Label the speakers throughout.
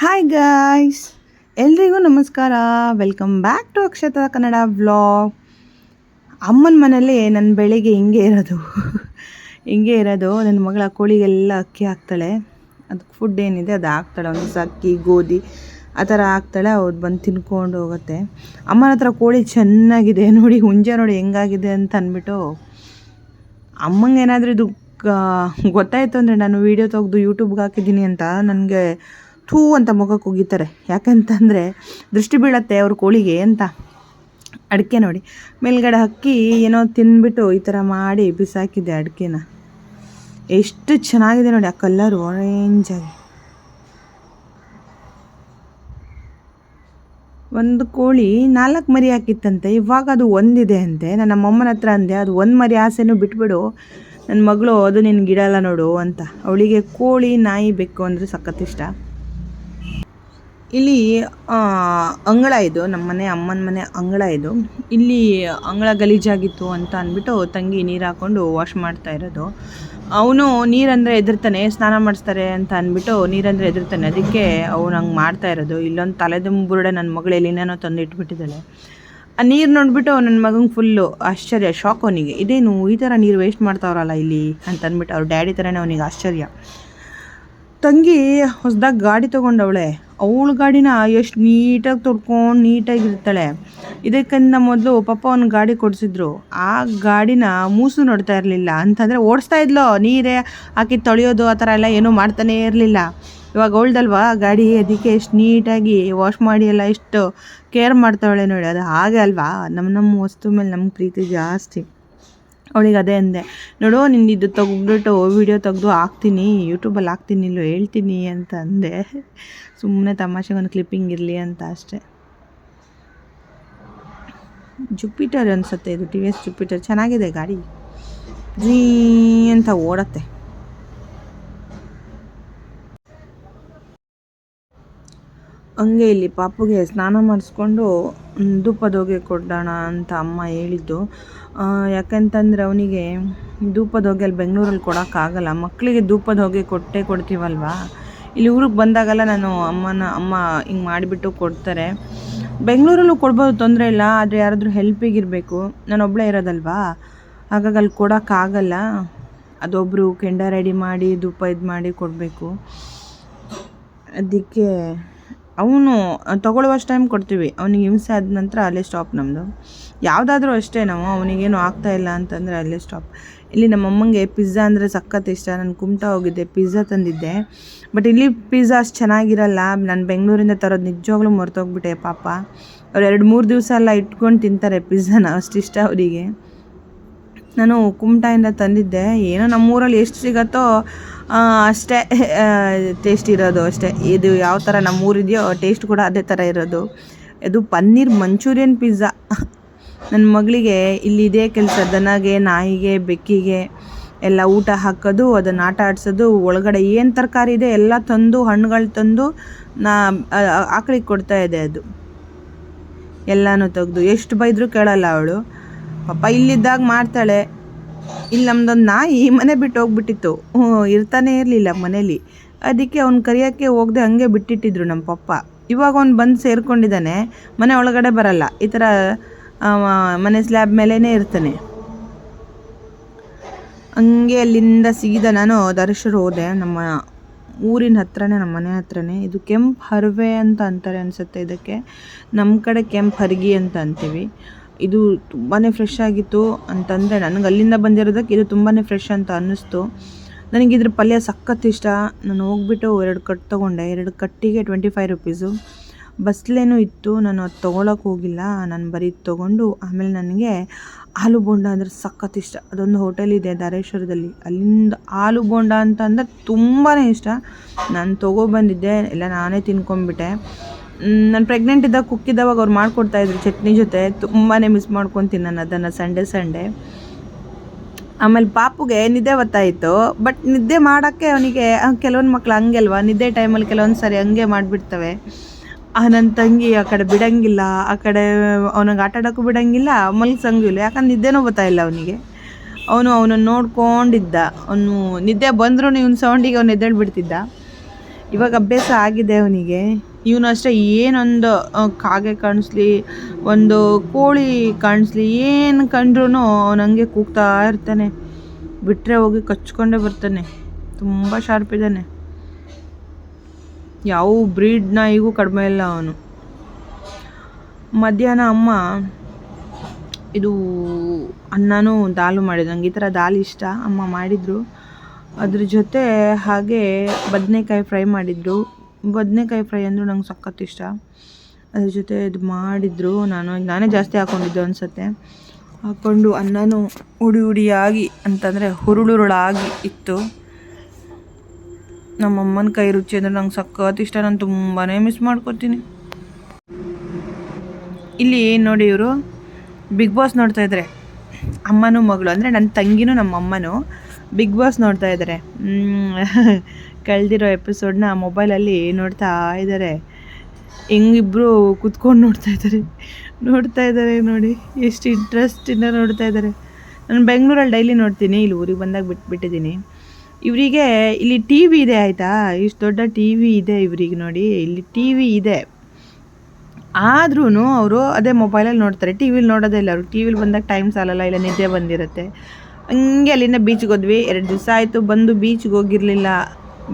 Speaker 1: Hi guys ಎಲ್ರಿಗೂ ನಮಸ್ಕಾರ. Welcome back to Akshata Kannada vlog ಅಮ್ಮನ ಮನೇಲಿ ನನ್ನ ಬೆಳಿಗ್ಗೆ ಹಿಂಗೆ ಇರೋದು. ಹಿಂಗೆ ಇರೋದು. ನನ್ನ ಮಗಳ ಕೋಳಿಗೆಲ್ಲ ಅಕ್ಕಿ ಹಾಕ್ತಾಳೆ. ಅದಕ್ಕೆ ಫುಡ್ ಏನಿದೆ ಅದು ಹಾಕ್ತಾಳೆ. ಒಂದು ಸಕ್ಕಿ, ಗೋಧಿ ಆ ಥರ ಹಾಕ್ತಾಳೆ. ಅವ್ರು ಬಂದು ತಿನ್ಕೊಂಡು ಹೋಗುತ್ತೆ. ಅಮ್ಮನ ಹತ್ರ ಕೋಳಿ ಚೆನ್ನಾಗಿದೆ. ನೋಡಿ, ಹುಂಜೆ ನೋಡಿ ಹೆಂಗಾಗಿದೆ ಅಂತ ಅಂದ್ಬಿಟ್ಟು ಅಮ್ಮಂಗೆ ಏನಾದರೂ ಇದು ಗೊತ್ತಾಯ್ತು ಅಂದರೆ ನಾನು ವೀಡಿಯೋ ತೆಗೆದು ಯೂಟ್ಯೂಬ್ಗೆ ಹಾಕಿದ್ದೀನಿ ಅಂತ. ನನಗೆ ಥೂ ಅಂತ ಮುಖಕ್ಕೆ ಒಗಿತಾರೆ ಯಾಕಂತಂದರೆ ದೃಷ್ಟಿ ಬೀಳತ್ತೆ ಅವ್ರ ಕೋಳಿಗೆ ಅಂತ. ಅಡಿಕೆ ನೋಡಿ. ಮೇಲ್ಗಡೆ ಹಕ್ಕಿ ಏನೋ ತಿಂದ್ಬಿಟ್ಟು ಈ ಥರ ಮಾಡಿ ಬಿಸಾಕಿದ್ದೆ ಅಡಿಕೆನ. ಎಷ್ಟು ಚೆನ್ನಾಗಿದೆ ನೋಡಿ ಆ ಕಲ್ಲರು ಆರೇಂಜಾಗಿ ಒಂದು ಕೋಳಿ ನಾಲ್ಕು ಮರಿ ಹಾಕಿತ್ತಂತೆ. ಇವಾಗ ಅದು ಒಂದಿದೆ ಅಂತೆ. ನನ್ನ ನಮ್ಮಮ್ಮನ ಹತ್ರ ಅಂದೆ, ಅದು ಒಂದು ಮರಿ ಆಸೆನೂ ಬಿಟ್ಬಿಡು. ನನ್ನ ಮಗಳು, ಅದು ನಿನ್ನ ಗಿಡ ಅಲ್ಲ ನೋಡು ಅಂತ. ಅವಳಿಗೆ ಕೋಳಿ, ನಾಯಿ ಬೆಕ್ಕು ಅಂದರೆ ಸಖತ್ ಇಷ್ಟ. ಇಲ್ಲಿ ಅಂಗಳ ಇದು ನಮ್ಮ ಮನೆ, ಅಮ್ಮನ ಮನೆ ಅಂಗಳ ಇದು. ಇಲ್ಲಿ ಅಂಗಳ ಗಲೀಜಾಗಿತ್ತು ಅಂತ ಅಂದ್ಬಿಟ್ಟು ತಂಗಿ ನೀರು ಹಾಕ್ಕೊಂಡು ವಾಶ್ ಮಾಡ್ತಾ ಇರೋದು. ಅವನು ನೀರಂದರೆ ಎದುರ್ತಾನೆ ಸ್ನಾನ ಮಾಡಿಸ್ತಾರೆ ಅಂತ ಅಂದ್ಬಿಟ್ಟು ನೀರಂದರೆ ಎದುರ್ತಾನೆ ಅದಕ್ಕೆ ಅವನು ಹಂಗೆ ಮಾಡ್ತಾ ಇರೋದು. ಇಲ್ಲೊಂದು ತಲೆದುಂಬುರುಡೆ ನನ್ನ ಮಗಳು ಎಲ್ಲಿನೇನೋ ತಂದು ಇಟ್ಬಿಟ್ಟಿದ್ದಾಳೆ ಆ ನೀರು ನೋಡ್ಬಿಟ್ಟು ನನ್ನ ಮಗಂಗೆ ಫುಲ್ಲು ಆಶ್ಚರ್ಯ ಶಾಕ್ ಅವನಿಗೆ. ಇದೇನು ಈ ಥರ ನೀರು ವೇಸ್ಟ್ ಮಾಡ್ತಾವ್ರಲ್ಲ ಇಲ್ಲಿ? ಅಂತ ಅಂದ್ಬಿಟ್ಟು ಅವ್ರ ಡ್ಯಾಡಿ ಥರನೇ ಅವನಿಗೆ ಆಶ್ಚರ್ಯ. ತಂಗಿ ಹೊಸದಾಗಿ ಗಾಡಿ ತೊಗೊಂಡವಳೆ. ಅವಳ ಗಾಡಿನ ಎಷ್ಟು ನೀಟಾಗಿ ತೊಡ್ಕೊಂಡು ನೀಟಾಗಿರ್ತಾಳೆ ಇದಕ್ಕಿಂತ ಮೊದಲು ಪಪ್ಪ ಒಂದು ಗಾಡಿ ಕೊಡಿಸಿದ್ರು. ಆ ಗಾಡಿನ ಮೂಸು ನೋಡ್ತಾ ಇರಲಿಲ್ಲ. ಅಂತಂದರೆ ಓಡಿಸ್ತಾ ಇದ್ಲು. ನೀರೇ ಹಾಕಿ ತೊಳೆಯೋದು, ಆ ಥರ ಎಲ್ಲ ಏನೂ ಮಾಡ್ತಾನೇ ಇರಲಿಲ್ಲ. ಇವಾಗ ಅವಳ್ದಲ್ವಾ? ಗಾಡಿ ಅದಕ್ಕೆ ಎಷ್ಟು ನೀಟಾಗಿ ವಾಶ್ ಮಾಡಿ ಎಲ್ಲ ಎಷ್ಟು ಕೇರ್ ಮಾಡ್ತಾವಳೆ ನೋಡಿ. ಅದು ಹಾಗೆ ಅಲ್ವಾ? ನಮ್ಮ ನಮ್ಮ ವಸ್ತು ಮೇಲೆ ನಮ್ಮ ಪ್ರೀತಿ ಜಾಸ್ತಿ. ಅವಳಿಗೆ ಅದೇ ಅಂದೆ, ನೋಡು, ನಿಂದು ಇದು ತೆಗ್ದ್ಬಿಟ್ಟು ವೀಡಿಯೋ ತೆಗೆದು ಹಾಕ್ತೀನಿ ಯೂಟ್ಯೂಬಲ್ಲಿ ಹಾಕ್ತೀನಿ, ಇಲ್ಲೋ ಹೇಳ್ತೀನಿ ಅಂತ ಅಂದೆ. ಸುಮ್ಮನೆ ತಮಾಷೆಗೆ ಒಂದು ಕ್ಲಿಪ್ಪಿಂಗ್ ಇರಲಿ ಅಂತ ಅಷ್ಟೆ. ಜುಪಿಟರ್ ಅನ್ಸುತ್ತೆ ಇದು ಟಿ ವಿ ಎಸ್ ಜುಪಿಟರ್ ಚೆನ್ನಾಗಿದೆ ಗಾಡಿ. ಜೀ ಅಂತ ಓಡತ್ತೆ. ಹಂಗೆ ಇಲ್ಲಿ ಪಾಪುಗೆ ಸ್ನಾನ ಮಾಡಿಸ್ಕೊಂಡು ಧೂಪದ ಧೂಪದೊಗೆ ಕೊಡೋಣ ಅಂತ ಅಮ್ಮ ಹೇಳಿದ್ದು. ಯಾಕಂತಂದ್ರೆ ಅವನಿಗೆ ಧೂಪದೊಗೆ ಅಲ್ಲಿ ಬೆಂಗಳೂರಲ್ಲಿ ಕೊಡೋಕ್ಕಾಗಲ್ಲ. ಮಕ್ಕಳಿಗೆ ಧೂಪದ ಹೊಗೆ ಕೊಟ್ಟೇ ಕೊಡ್ತೀವಲ್ವಾ? ಇಲ್ಲಿ ಊರಿಗೆ ಬಂದಾಗೆಲ್ಲ ನಾನು ಅಮ್ಮನ, ಅಮ್ಮ ಹಿಂಗೆ ಮಾಡಿಬಿಟ್ಟು ಕೊಡ್ತಾರೆ. ಬೆಂಗಳೂರಲ್ಲೂ ಕೊಡ್ಬೋದು, ತೊಂದರೆ ಇಲ್ಲ. ಆದರೆ ಯಾರಾದರೂ ಹೆಲ್ಪಿಗಿರಬೇಕು ನಾನು ಒಬ್ಬಳೇ ಇರೋದಲ್ವಾ? ಹಾಗಾಗಿ ಅಲ್ಲಿ ಕೊಡೋಕ್ಕಾಗಲ್ಲ. ಅದೊಬ್ಬರು ಕೆಂಡ ರೆಡಿ ಮಾಡಿ, ಧೂಪ ಇದು ಮಾಡಿ ಕೊಡಬೇಕು. ಅದಕ್ಕೆ ಅವನು ತೊಗೊಳ್ಳುವಷ್ಟು ಟೈಮ್ ಕೊಡ್ತೀವಿ. ಅವನಿಗೆ ಹಿಂಸೆ ಆದ ನಂತರ ಅಲ್ಲೇ ಸ್ಟಾಪ್ ನಮ್ಮದು ಯಾವುದಾದ್ರೂ ಅಷ್ಟೇ ನಾವು, ಅವನಿಗೇನು ಆಗ್ತಾ ಇಲ್ಲ ಅಂತಂದರೆ ಅಲ್ಲೇ ಸ್ಟಾಪ್ ಇಲ್ಲಿ ನಮ್ಮ ಅಮ್ಮಂಗೆ ಪಿಜ್ಜಾ ಅಂದರೆ ಸಖತ್ ಇಷ್ಟ. ನಾನು ಕುಮಟಾ ಹೋಗಿದ್ದೆ ಪಿಜ್ಜಾ ತಂದಿದ್ದೆ. ಬಟ್ ಇಲ್ಲಿ ಪಿಜ್ಜಾ ಅಷ್ಟು ಚೆನ್ನಾಗಿರಲ್ಲ. ನಾನು ಬೆಂಗಳೂರಿಂದ ತರೋದು ನಿಜವಾಗ್ಲೂ ಮರ್ತೋಗ್ಬಿಟ್ಟೆ ಪಾಪ. ಅವ್ರು ಎರಡು ಮೂರು ದಿವಸ ಎಲ್ಲ ಇಟ್ಕೊಂಡು ತಿಂತಾರೆ ಪಿಜ್ಜಾನ ಇಷ್ಟ ಅವರಿಗೆ. ನಾನು ಕುಮಟಾಯಿಂದ ತಂದಿದ್ದೆ. ಏನೋ ನಮ್ಮೂರಲ್ಲಿ ಎಷ್ಟು ಸಿಗತ್ತೋ ಅಷ್ಟೇ ಟೇಸ್ಟ್ ಇರೋದು ಅಷ್ಟೇ. ಇದು ಯಾವ ಥರ ನಮ್ಮೂರಿದೆಯೋ ಟೇಸ್ಟ್ ಕೂಡ ಅದೇ ಥರ ಇರೋದು. ಇದು ಪನ್ನೀರ್ ಮಂಚೂರಿಯನ್ ಪಿಜ್ಜಾ ನನ್ನ ಮಗಳಿಗೆ ಇಲ್ಲಿ ಇದೇ ಕೆಲಸ, ದನಗೆ, ನಾಯಿಗೆ, ಬೆಕ್ಕಿಗೆ ಎಲ್ಲ ಊಟ ಹಾಕೋದು, ಅದನ್ನು ಆಟ ಆಡಿಸೋದು, ಒಳಗಡೆ ಏನು ತರಕಾರಿ ಇದೆ ಎಲ್ಲ ತಂದು, ಹಣ್ಣುಗಳು ತಂದು ನಾ ಆಕಳಿಗೆ ಕೊಡ್ತಾ ಇದೆ ಅದು. ಎಲ್ಲನೂ ತೆಗೆದು. ಎಷ್ಟು ಬೈದರೂ ಕೇಳಲ್ಲ ಅವಳು. ಪಾಪ ಇಲ್ಲಿದ್ದಾಗ ಮಾಡ್ತಾಳೆ. ಇಲ್ಲಿ ನಮ್ದೊಂದು ನಾಯಿ ಮನೆ ಬಿಟ್ಟು ಹೋಗ್ಬಿಟ್ಟಿತ್ತು. ಇರ್ತಾನೆ ಇರಲಿಲ್ಲ ಮನೇಲಿ. ಅದಕ್ಕೆ ಅವ್ನು ಕರಿಯೋಕ್ಕೆ ಹೋಗದೆ ಹಂಗೆ ಬಿಟ್ಟಿಟ್ಟಿದ್ರು ನಮ್ಮ ಪಪ್ಪ. ಇವಾಗ ಅವ್ನು ಬಂದು ಸೇರ್ಕೊಂಡಿದ್ದಾನೆ, ಮನೆ ಒಳಗಡೆ ಬರಲ್ಲ. ಈ ಥರ ಮನೆ ಸ್ಲ್ಯಾಬ್ ಮೇಲೇ ಇರ್ತಾನೆ. ಹಂಗೆ ಅಲ್ಲಿಂದ ಸೀದಾ ನಾನು ದರ್ಶರು ಹೋದೆ. ನಮ್ಮ ಊರಿನ ಹತ್ರನೇ, ನಮ್ಮ ಮನೆ ಹತ್ರನೇ. ಇದು ಕೆಂಪು ಹರವೆ ಅಂತ ಅಂತಾರೆ ಅನಿಸುತ್ತೆ ಇದಕ್ಕೆ. ನಮ್ಮ ಕಡೆ ಕೆಂಪು ಹರಗಿ ಅಂತ ಅಂತೀವಿ. ಇದು ತುಂಬಾ ಫ್ರೆಶ್ ಆಗಿತ್ತು ಅಂತಂದರೆ ನನಗೆ ಅಲ್ಲಿಂದ ಬಂದಿರೋದಕ್ಕೆ ಇದು ತುಂಬಾ ಫ್ರೆಶ್ ಅಂತ ಅನ್ನಿಸ್ತು. ನನಗೆ ಇದ್ರ ಪಲ್ಯ ಸಖತ್ ಇಷ್ಟ. ನಾನು ಹೋಗ್ಬಿಟ್ಟು ಎರಡು ಕಟ್ ತೊಗೊಂಡೆ. ಎರಡು ಕಟ್ಟಿಗೆ ಟ್ವೆಂಟಿ ಫೈವ್ ರುಪೀಸು ಬಸ್ಲೇನೂ ಇತ್ತು. ನಾನು ಅದು ತೊಗೊಳಕ್ಕೆ ಹೋಗಿಲ್ಲ. ನಾನು ಬರೀ ತೊಗೊಂಡು ಆಮೇಲೆ ನನಗೆ ಆಲೂ ಬೋಂಡ ಅಂದರೆ ಸಖತ್ ಇಷ್ಟ. ಅದೊಂದು ಹೋಟೆಲ್ ಇದೆ ಧಾರೇಶ್ವರದಲ್ಲಿ ಅಲ್ಲಿಂದ ಆಲೂ ಬೋಂಡ ಅಂತ ಅಂದರೆ ತುಂಬಾ ಇಷ್ಟ. ನಾನು ತೊಗೊಬಂದಿದ್ದೆ ಎಲ್ಲ ನಾನೇ ತಿನ್ಕೊಂಬಿಟ್ಟೆ ನಾನು ಪ್ರೆಗ್ನೆಂಟ್ ಇದ್ದಾಗ ಕುಕ್ಕಿದ್ದವಾಗ ಅವ್ರು ಮಾಡ್ಕೊಡ್ತಾಯಿದ್ರು ಚಟ್ನಿ ಜೊತೆ. ತುಂಬಾ ಮಿಸ್ ಮಾಡ್ಕೊತೀನಿ ನಾನು ಅದನ್ನು ಸಂಡೇ ಸಂಡೇ. ಆಮೇಲೆ ಪಾಪುಗೆ ನಿದ್ದೆ ಹೊತ್ತಾಯಿತು ಬಟ್ ನಿದ್ದೆ ಮಾಡೋಕ್ಕೆ ಅವನಿಗೆ ಕೆಲವೊಂದು ಮಕ್ಳು ಹಂಗೆ ಅಲ್ವಾ ನಿದ್ದೆ ಟೈಮಲ್ಲಿ ಕೆಲವೊಂದು ಸಾರಿ ಹಂಗೆ ಮಾಡಿಬಿಡ್ತವೆ. ಆ ನನ್ನ ತಂಗಿ ಆ ಕಡೆ ಬಿಡಂಗಿಲ್ಲ, ಆ ಕಡೆ ಅವನಿಗೆ ಆಟ ಆಡೋಕ್ಕೂ ಬಿಡಂಗಿಲ್ಲ ಮಲ್ಗ್ಸಂಗೂ ಇಲ್ಲ. ಯಾಕಂದ್ರೆ ನಿದ್ದೆನೂ ಬರ್ತಾಯಿಲ್ಲ ಅವನಿಗೆ. ಅವನು ಅವನನ್ನು ನೋಡ್ಕೊಂಡಿದ್ದ. ಅವನು ನಿದ್ದೆ ಬಂದರೂ ಇವನು ಸೌಂಡಿಗೆ ಅವನು ಎದ್ದೇಳ್ಬಿಡ್ತಿದ್ದ. ಇವಾಗ ಅಭ್ಯಾಸ ಆಗಿದೆ ಅವನಿಗೆ. ಇವನು ಅಷ್ಟೇ ಏನೊಂದು ಕಾಗೆ ಕಾಣಿಸ್ಲಿ, ಒಂದು ಕೋಳಿ ಕಾಣಿಸ್ಲಿ, ಏನು ಕಂಡ್ರೂ ನನಗೆ ಕೂಗ್ತಾ ಇರ್ತಾನೆ. ಬಿಟ್ಟರೆ ಹೋಗಿ ಕಚ್ಕೊಂಡೇ ಬರ್ತಾನೆ. ತುಂಬ ಶಾರ್ಪ್ ಇದ್ದಾನೆ. ಯಾವ ಬ್ರೀಡ್ ನಾಯಿಗೂ ಕಡಿಮೆ ಇಲ್ಲ ಅವನು. ಮಧ್ಯಾಹ್ನ ಅಮ್ಮ ಇದು ಅನ್ನನೂ ದಾಲು ಮಾಡಿದ್ರು ನಂಗೆ ಈ ಥರ ದಾಲ್ ಇಷ್ಟ, ಅಮ್ಮ ಮಾಡಿದರು. ಅದ್ರ ಜೊತೆ ಹಾಗೆ ಬದನೆಕಾಯಿ ಫ್ರೈ ಮಾಡಿದ್ರು. ಬದನೆಕಾಯಿ ಫ್ರೈ ಅಂದರೂ ನಂಗೆ ಸಖತ್ ಇಷ್ಟ. ಅದ್ರ ಜೊತೆ ಇದು ಮಾಡಿದ್ರು ನಾನು ನಾನೇ ಜಾಸ್ತಿ ಹಾಕ್ಕೊಂಡಿದ್ದೆ ಅನಿಸುತ್ತೆ. ಹಾಕ್ಕೊಂಡು ಅನ್ನನೂ ಉಡಿ ಉಡಿಯಾಗಿ, ಅಂತಂದರೆ ಹುರುಳುರುಳಾಗಿ ಇತ್ತು. ನಮ್ಮಮ್ಮನ ಕೈ ರುಚಿ ಅಂದರೆ ನಂಗೆ ಸಖತ್ ಇಷ್ಟ. ನಾನು ತುಂಬಾ ಮಿಸ್ ಮಾಡ್ಕೊತೀನಿ. ಇಲ್ಲಿ ನೋಡಿ ಇವರು, ಬಿಗ್ ಬಾಸ್ ನೋಡ್ತಾ ಇದ್ದಾರೆ ಅಮ್ಮನೂ ಮಗಳು, ಅಂದರೆ ನನ್ನ ತಂಗಿನೂ ನಮ್ಮ ಅಮ್ಮನೂ ಬಿಗ್ ಬಾಸ್ ನೋಡ್ತಾ ಇದ್ದಾರೆ. ಕಳೆದಿರೋ ಎಪಿಸೋಡ್ನ ಮೊಬೈಲಲ್ಲಿ ನೋಡ್ತಾ ಇದ್ದಾರೆ. ಹೆಂಗಿಬ್ರು ಕುತ್ಕೊಂಡು ನೋಡ್ತಾ ಇದ್ದಾರೆ. ನೋಡ್ತಾ ಇದ್ದಾರೆ ನೋಡಿ, ಎಷ್ಟು ಇಂಟ್ರೆಸ್ಟಿಂದ ನೋಡ್ತಾ ಇದ್ದಾರೆ. ನಾನು ಬೆಂಗಳೂರಲ್ಲಿ ಡೈಲಿ ನೋಡ್ತೀನಿ, ಇಲ್ಲಿ ಊರಿಗೆ ಬಂದಾಗ ಬಿಟ್ಬಿಟ್ಟಿದ್ದೀನಿ ಇವರಿಗೆ ಇಲ್ಲಿ ಟಿ ವಿ ಇದೆ ಆಯಿತಾ? ಇಷ್ಟು ದೊಡ್ಡ ಟಿ ವಿ ಇದೆ ಇವ್ರಿಗೆ ನೋಡಿ, ಇಲ್ಲಿ ಟಿ ವಿ ಇದೆ. ಆದ್ರೂ ಅವರು ಅದೇ ಮೊಬೈಲಲ್ಲಿ ನೋಡ್ತಾರೆ. ಟಿ ವಿಲಿ ನೋಡೋದೇ ಇಲ್ಲ, ಅವರು ಟಿ ವಿಲಿ ಬಂದಾಗ ಟೈಮ್ ಸಾಲಲ್ಲ, ಇಲ್ಲ ನಿದ್ದೆ ಬಂದಿರುತ್ತೆ. ಹಂಗೆ ಅಲ್ಲಿಂದ ಬೀಚ್ಗೆ ಹೋದ್ವಿ. ಎರಡು ದಿವಸ ಆಯಿತು ಬಂದು ಬೀಚ್ಗೆ ಹೋಗಿರಲಿಲ್ಲ.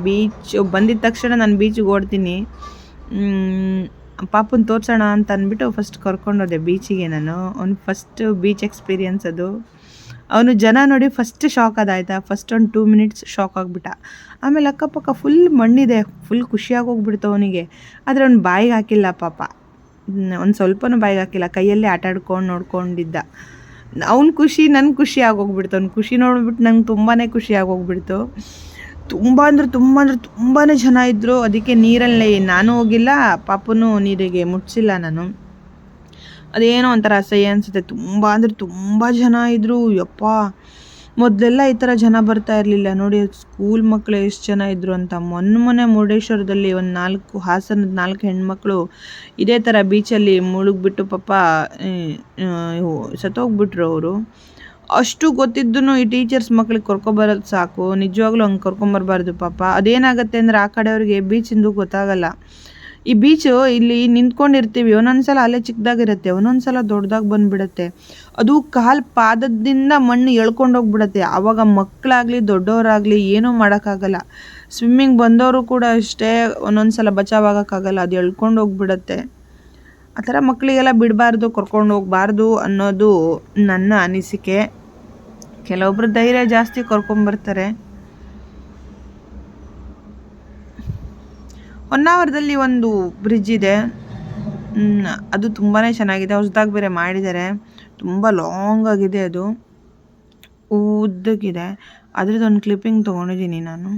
Speaker 1: ಬೀಚ್ ಬಂದಿದ ತಕ್ಷಣ ನಾನು ಬೀಚ್ಗೆ ಓಡ್ತೀನಿ. ಪಾಪನ ತೋರ್ಸೋಣ ಅಂತ ಅಂದ್ಬಿಟ್ಟು ಫಸ್ಟ್ ಕರ್ಕೊಂಡೋದೆ ಬೀಚಿಗೆ ನಾನು. ಅವ್ನು ಫಸ್ಟ್ ಬೀಚ್ ಎಕ್ಸ್ಪೀರಿಯನ್ಸ್ ಅದು. ಅವನು ಜನ ನೋಡಿ ಫಸ್ಟ್ ಶಾಕ್ ಅದಾಯ್ತಾ ಫಸ್ಟ್ ಒಂದು ಟೂ ಮಿನಿಟ್ಸ್ ಶಾಕ್ ಆಗಿಬಿಟ್ಟ. ಆಮೇಲೆ ಅಕ್ಕಪಕ್ಕ ಫುಲ್ ಮಣ್ಣಿದೆ. ಫುಲ್ ಖುಷಿಯಾಗಿ ಹೋಗ್ಬಿಡ್ತು ಅವನಿಗೆ. ಆದರೆ ಅವ್ನು ಬಾಯಿಗೆ ಹಾಕಿಲ್ಲ ಪಾಪ. ಒಂದು ಸ್ವಲ್ಪನೂ ಬಾಯಿಗೆ ಹಾಕಿಲ್ಲ. ಕೈಯಲ್ಲೇ ಆಟಾಡ್ಕೊಂಡು ನೋಡ್ಕೊಂಡಿದ್ದ. ಅವ್ನ ಖುಷಿ ನನ್ನ ಖುಷಿ ಆಗೋಗ್ಬಿಡ್ತು. ಅವ್ನ ಖುಷಿ ನೋಡ್ಬಿಟ್ಟು ನಂಗೆ ತುಂಬಾ ಖುಷಿ ಆಗೋಗ್ಬಿಡ್ತು. ತುಂಬ ಅಂದ್ರೆ ತುಂಬ ಅಂದ್ರೆ ತುಂಬಾ ಜನ ಇದ್ದರು ಅದಕ್ಕೆ ನೀರಲ್ಲೇ ನಾನು ಹೋಗಿಲ್ಲ, ಪಾಪನೂ ನೀರಿಗೆ ಮುಟ್ಸಿಲ್ಲ ನಾನು. ಅದೇನೋ ಒಂಥರ ಅಸಹ್ಯ ಅನಿಸುತ್ತೆ. ತುಂಬ ಅಂದರೆ ತುಂಬ ಜನ ಇದ್ದರು ಯಪ್ಪ. ಮೊದಲೆಲ್ಲ ಈ ಥರ ಜನ ಬರ್ತಾ ಇರಲಿಲ್ಲ. ನೋಡಿ ಸ್ಕೂಲ್ ಮಕ್ಕಳು ಎಷ್ಟು ಜನ ಇದ್ದರು ಅಂತ. ಮೊನ್ನೆ ಮೊನ್ನೆ ಮುರುಡೇಶ್ವರದಲ್ಲಿ ಒಂದು ನಾಲ್ಕು, ಹಾಸನದ ನಾಲ್ಕು ಹೆಣ್ಮಕ್ಳು ಇದೇ ಥರ ಬೀಚಲ್ಲಿ ಮುಳುಗ್ಬಿಟ್ಟು ಪಾಪ ಸತ್ತೋಗ್ಬಿಟ್ರು ಅವರು. ಅಷ್ಟು ಗೊತ್ತಿದ್ದು ಈ ಟೀಚರ್ಸ್ ಮಕ್ಳಿಗೆ ಕರ್ಕೊಬರೋದು ಸಾಕು. ನಿಜವಾಗ್ಲೂ ಹಂಗೆ ಕರ್ಕೊಂಬರ್ಬಾರ್ದು ಪಾಪ. ಅದೇನಾಗುತ್ತೆ ಅಂದರೆ ಆ ಕಡೆಯವ್ರಿಗೆ ಬೀಚಿಂದು ಗೊತ್ತಾಗಲ್ಲ. ಈ ಬೀಚು ಇಲ್ಲಿ ನಿಂತ್ಕೊಂಡಿರ್ತೀವಿ ಒಂದೊಂದು ಸಲ ಅಲ್ಲೇ ಚಿಕ್ಕದಾಗಿರುತ್ತೆ ಒಂದೊಂದು ಸಲ ದೊಡ್ಡದಾಗಿ ಬಂದ್ಬಿಡುತ್ತೆ. ಅದು ಕಾಲು ಪಾದದಿಂದ ಮಣ್ಣು ಎಳ್ಕೊಂಡೋಗ್ಬಿಡತ್ತೆ ಆವಾಗ ಮಕ್ಕಳಾಗಲಿ ದೊಡ್ಡವರಾಗಲಿ ಏನೂ ಮಾಡೋಕ್ಕಾಗಲ್ಲ. ಸ್ವಿಮ್ಮಿಂಗ್ ಬಂದವರು ಕೂಡ ಅಷ್ಟೇ ಒಂದೊಂದು ಸಲ ಬಚಾವಾಗೋಕ್ಕಾಗಲ್ಲ ಅದು ಎಳ್ಕೊಂಡೋಗ್ಬಿಡತ್ತೆ ಆ ಥರ ಮಕ್ಕಳಿಗೆಲ್ಲ ಬಿಡಬಾರ್ದು, ಕರ್ಕೊಂಡು ಹೋಗ್ಬಾರ್ದು ಅನ್ನೋದು ನನ್ನ ಅನಿಸಿಕೆ. ಕೆಲವೊಬ್ರು ಧೈರ್ಯ ಜಾಸ್ತಿ ಕರ್ಕೊಂಬರ್ತಾರೆ. ಹೊನ್ನಾವರದಲ್ಲಿ ಒಂದು ಬ್ರಿಡ್ಜ್ ಇದೆ. ಅದು ತುಂಬಾ ಚೆನ್ನಾಗಿದೆ. ಹೊಸದಾಗಿ ಬೇರೆ ಮಾಡಿದ್ದಾರೆ. ತುಂಬ ಲಾಂಗ್ ಆಗಿದೆ ಅದು. ಉದ್ದಕ್ಕಿದೆ. ಅದ್ರದ್ದು ಒಂದು ಕ್ಲಿಪ್ಪಿಂಗ್ ತೊಗೊಂಡಿದ್ದೀನಿ ನಾನು.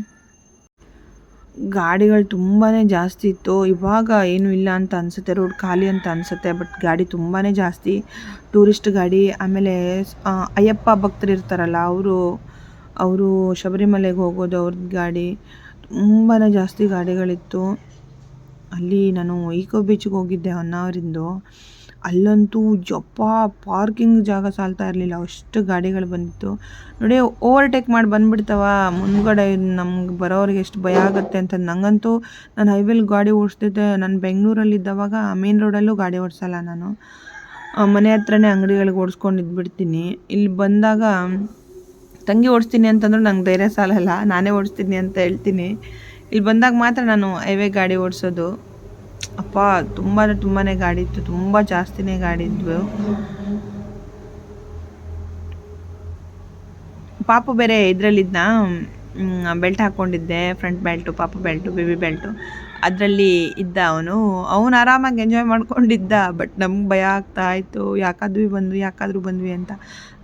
Speaker 1: ಗಾಡಿಗಳು ತುಂಬಾ ಜಾಸ್ತಿ ಇತ್ತು. ಇವಾಗ ಏನೂ ಇಲ್ಲ ಅಂತ ಅನಿಸುತ್ತೆ. ರೋಡ್ ಖಾಲಿ ಅಂತ ಅನಿಸುತ್ತೆ ಬಟ್ ಗಾಡಿ ತುಂಬಾ ಜಾಸ್ತಿ. ಟೂರಿಸ್ಟ್ ಗಾಡಿ, ಆಮೇಲೆ ಅಯ್ಯಪ್ಪ ಭಕ್ತರು ಇರ್ತಾರಲ್ಲ ಅವರು ಅವರು ಶಬರಿಮಲೆಗೆ ಹೋಗೋದು ಅವ್ರದ್ದು ಗಾಡಿ. ತುಂಬಾ ಜಾಸ್ತಿ ಗಾಡಿಗಳಿತ್ತು. ಅಲ್ಲಿ ನಾನು ಈಕೋ ಬೀಚ್ಗೆ ಹೋಗಿದ್ದೆ ಹೊನ್ನಾವರಿಂದು ಅಲ್ಲಂತೂ ಜಪ್ಪ ಪಾರ್ಕಿಂಗ್ ಜಾಗ ಸಾಲ್ತಾ ಇರಲಿಲ್ಲ. ಅಷ್ಟು ಗಾಡಿಗಳು ಬಂದಿತ್ತು. ನೋಡಿ ಓವರ್ಟೇಕ್ ಮಾಡಿ ಬಂದುಬಿಡ್ತಾವ? ಮುಂದ್ಗಡೆ ನಮ್ಗೆ ಬರೋರಿಗೆ ಎಷ್ಟು ಭಯ ಆಗುತ್ತೆ ಅಂತ ನನಗಂತೂ ನಾನು ಹೈವೇಲಿ ಗಾಡಿ ಓಡಿಸ್ತಿದ್ದೆ. ನಾನು ಬೆಂಗಳೂರಲ್ಲಿದ್ದವಾಗ ಮೇನ್ ರೋಡಲ್ಲೂ ಗಾಡಿ ಓಡಿಸಲ್ಲ ನಾನು. ಮನೆ ಹತ್ರನೇ ಅಂಗಡಿಗಳಿಗೆ ಓಡಿಸ್ಕೊಂಡು ಇದ್ಬಿಡ್ತೀನಿ ಇಲ್ಲಿ ಬಂದಾಗ ತಂಗಿ ಓಡಿಸ್ತೀನಿ ಅಂತಂದ್ರೆ ನಂಗೆ ಧೈರ್ಯ ಸಾಲಲ್ಲ, ನಾನೇ ಓಡಿಸ್ತೀನಿ ಅಂತ ಹೇಳ್ತೀನಿ. ಇಲ್ಲಿ ಬಂದಾಗ ಮಾತ್ರ ನಾನು ಹೈವೇ ಗಾಡಿ ಓಡಿಸೋದು. ಅಪ್ಪ ತುಂಬ ತುಂಬಾ ಗಾಡಿ ಇತ್ತು, ತುಂಬ ಜಾಸ್ತಿನೇ ಗಾಡಿ ಇದ್ವು. ಪಾಪು ಬೇರೆ ಇದರಲ್ಲಿದ್ದ ಬೆಲ್ಟ್ ಹಾಕ್ಕೊಂಡಿದ್ದೆ ಫ್ರಂಟ್ ಬೆಲ್ಟು, ಪಾಪು ಬೆಲ್ಟು, ಬೇಬಿ ಬೆಲ್ಟು. ಅದರಲ್ಲಿ ಇದ್ದ ಅವನು. ಅವನು ಆರಾಮಾಗಿ ಎಂಜಾಯ್ ಮಾಡ್ಕೊಂಡಿದ್ದ ಬಟ್ ನಮ್ಗೆ ಭಯ ಆಗ್ತಾ ಇತ್ತು. ಯಾಕಾದ್ವಿ ಬಂದ್ವಿ, ಯಾಕಾದ್ರೂ ಬಂದ್ವಿ ಅಂತ.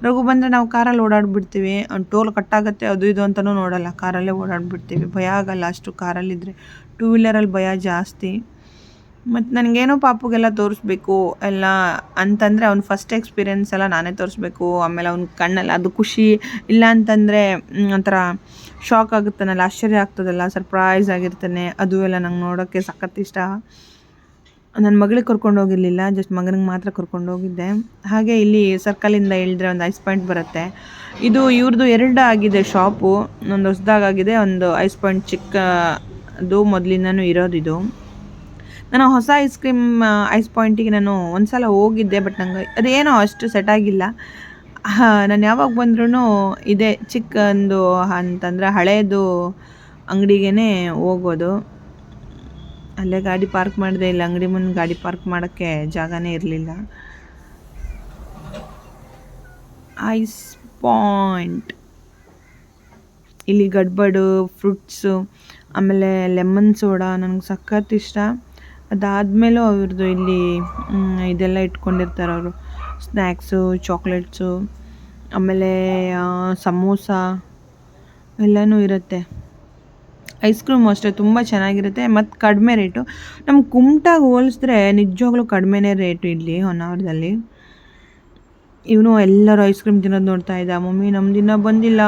Speaker 1: ರಘು ಬಂದರೆ ನಾವು ಕಾರಲ್ಲಿ ಓಡಾಡ್ಬಿಡ್ತೀವಿ. ಅವ್ನು ಟೋಲ್ ಕಟ್ಟಾಗುತ್ತೆ, ಅದು ಇದು ಅಂತಲೂ ನೋಡಲ್ಲ. ಕಾರಲ್ಲೇ ಓಡಾಡ್ಬಿಡ್ತೀವಿ. ಭಯ ಆಗಲ್ಲ ಅಷ್ಟು ಕಾರಲ್ಲಿದ್ದರೆ ಟೂ ವೀಲರಲ್ಲಿ ಭಯ ಜಾಸ್ತಿ. ಮತ್ತು ನನಗೇನೋ ಪಾಪುಗೆಲ್ಲ ತೋರಿಸ್ಬೇಕು, ಎಲ್ಲ ಅಂತಂದರೆ ಅವ್ನ ಫಸ್ಟ್ ಎಕ್ಸ್ಪೀರಿಯೆನ್ಸ್ ಎಲ್ಲ ನಾನೇ ತೋರಿಸ್ಬೇಕು, ಆಮೇಲೆ ಅವ್ನ ಕಣ್ಣಲ್ಲಿ ಅದು ಖುಷಿ. ಇಲ್ಲ ಅಂತಂದರೆ ಒಂಥರ ಶಾಕ್ ಆಗುತ್ತಾನಲ್ಲ, ಆಶ್ಚರ್ಯ ಆಗ್ತದಲ್ಲ ಸರ್ಪ್ರೈಸ್ ಆಗಿರ್ತಾನೆ, ಅದು ಎಲ್ಲ ನಂಗೆ ನೋಡೋಕ್ಕೆ ಸಖತ್ ಇಷ್ಟ. ನನ್ನ ಮಗಳಿಗೆ ಕರ್ಕೊಂಡು ಹೋಗಿರಲಿಲ್ಲ ಜಸ್ಟ್ ಮಗನಿಗೆ ಮಾತ್ರ ಕರ್ಕೊಂಡು ಹೋಗಿದ್ದೆ. ಹಾಗೆ ಇಲ್ಲಿ ಸರ್ಕಲಿಂದ ಇಳಿದ್ರೆ ಒಂದು ಐಸ್ ಪಾಯಿಂಟ್ ಬರುತ್ತೆ. ಇದು ಇವ್ರದ್ದು ಎರಡು ಆಗಿದೆ ಶಾಪು ಒಂದು ಹೊಸ್ದಾಗಿದೆ ಒಂದು ಐಸ್ ಪಾಯಿಂಟ್ ಚಿಕ್ಕದು ಮೊದಲಿಂದನೂ ಇರೋದಿದು ನಾನು ಹೊಸ ಐಸ್ ಕ್ರೀಮ್ ಐಸ್ ಪಾಯಿಂಟಿಗೆ ನಾನು ಒಂದು ಸಲ ಹೋಗಿದ್ದೆ ಬಟ್ ನಂಗೆ ಅದೇನೋ ಅಷ್ಟು ಸೆಟ್ ಆಗಿಲ್ಲ. ನಾನು ಯಾವಾಗ ಬಂದ್ರೂ ಇದೇ ಚಿಕ್ಕಂದು ಅಂತಂದರೆ ಹಳೇದು ಅಂಗಡಿಗೇ ಹೋಗೋದು. ಅಲ್ಲೇ ಗಾಡಿ ಪಾರ್ಕ್ ಮಾಡಿದೆ ಇಲ್ಲ, ಅಂಗಡಿ ಮುಂದೆ ಗಾಡಿ ಪಾರ್ಕ್ ಮಾಡೋಕ್ಕೆ ಜಾಗನೇ ಇರಲಿಲ್ಲ. ಐಸ್ ಪಾಯಿಂಟ್ ಇಲ್ಲಿ ಗಡ್ಬಡು ಫ್ರೂಟ್ಸು ಆಮೇಲೆ ಲೆಮನ್ ಸೋಡಾ ನನಗೆ ಸಖತ್ ಇಷ್ಟ. ಅದಾದಮೇಲೂ ಅವ್ರದ್ದು ಇಲ್ಲಿ ಇದೆಲ್ಲ ಇಟ್ಕೊಂಡಿರ್ತಾರೆ ಅವರು. ಸ್ನ್ಯಾಕ್ಸು ಚಾಕ್ಲೇಟ್ಸು ಆಮೇಲೆ ಸಮೋಸ ಎಲ್ಲನೂ ಇರುತ್ತೆ. ಐಸ್ ಕ್ರೀಮು ಅಷ್ಟೇ, ತುಂಬ ಚೆನ್ನಾಗಿರುತ್ತೆ, ಮತ್ತು ಕಡಿಮೆ ರೇಟು ನಮ್ಮ ಕುಮಟಾಗೆ ಹೋಲಿಸಿದ್ರೆ ನಿಜವಾಗ್ಲೂ ಕಡಿಮೆನೇ ರೇಟು ಇಲ್ಲಿ ಹೊನ್ನಾವರದಲ್ಲಿ ಇವನು ಎಲ್ಲರೂ ಐಸ್ ಕ್ರೀಮ್ ತಿನ್ನೋದು ನೋಡ್ತಾ ಇದ್ದ, ಮಮ್ಮಿ ನಮ್ಮ ದಿನ ಬಂದಿಲ್ಲ,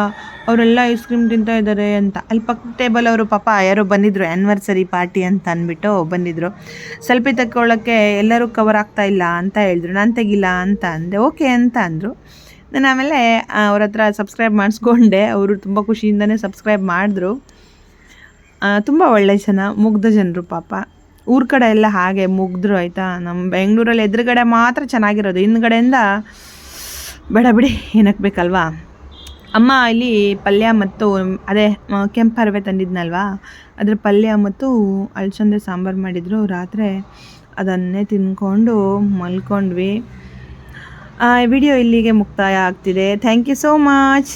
Speaker 1: ಅವರೆಲ್ಲ ಐಸ್ ಕ್ರೀಮ್ ತಿಂತಾ ಇದ್ದಾರೆ ಅಂತ. ಅಲ್ಲಿ ಪಕ್ಕ ಟೇಬಲ್ ಅವರು ಪಾಪ ಯಾರೋ ಬಂದಿದ್ರು ಆ್ಯನಿವರ್ಸರಿ ಪಾರ್ಟಿ ಅಂತ ಅಂದ್ಬಿಟ್ಟು ಬಂದಿದ್ರು. ಸ್ವಲ್ಪ ತಗೊಳ್ಳೋಕ್ಕೆ ಎಲ್ಲರೂ ಕವರ್ ಆಗ್ತಾ ಇಲ್ಲ ಅಂತ ಹೇಳಿದ್ರು, ನಾನು ತೆಗಿಲ್ಲ ಅಂತ ಅಂದೆ. ಓಕೆ ಅಂತ ಅಂದರು. ನಾನು ಆಮೇಲೆ ಅವ್ರ ಹತ್ರ ಸಬ್ಸ್ಕ್ರೈಬ್ ಮಾಡಿಸ್ಕೊಂಡೆ. ಅವರು ತುಂಬ ಖುಷಿಯಿಂದನೇ ಸಬ್ಸ್ಕ್ರೈಬ್ ಮಾಡಿದ್ರು. ತುಂಬ ಒಳ್ಳೆ ಜನ, ಮುಗ್ಧ ಜನರು ಪಾಪ. ಊರ ಕಡೆ ಎಲ್ಲ ಹಾಗೆ ಮುಗಿದ್ರು, ಆಯಿತಾ? ನಮ್ಮ ಬೆಂಗಳೂರಲ್ಲಿ ಎದುರುಗಡೆ ಮಾತ್ರ ಚೆನ್ನಾಗಿರೋದು. ಹಿಂದ್ಗಡೆಯಿಂದ ಬೇಡ ಬಿಡಿ, ಏನಕ್ಕೆ ಬೇಕಲ್ವಾ? ಅಮ್ಮ ಇಲ್ಲಿ ಪಲ್ಯ ಮತ್ತು, ಅದೇ ಕೆಂಪು ಹರವೆ ತಂದಿದ್ನಲ್ವಾ? ಅದರ ಪಲ್ಯ ಮತ್ತು ಅಳಸಂದೆ ಸಾಂಬಾರು ಮಾಡಿದ್ರು. ರಾತ್ರಿ ಅದನ್ನೇ ತಿಂದ್ಕೊಂಡು ಮಲ್ಕೊಂಡ್ವಿ. ವಿಡಿಯೋ ಇಲ್ಲಿಗೆ ಮುಕ್ತಾಯ ಆಗ್ತಿದೆ. Thank you so much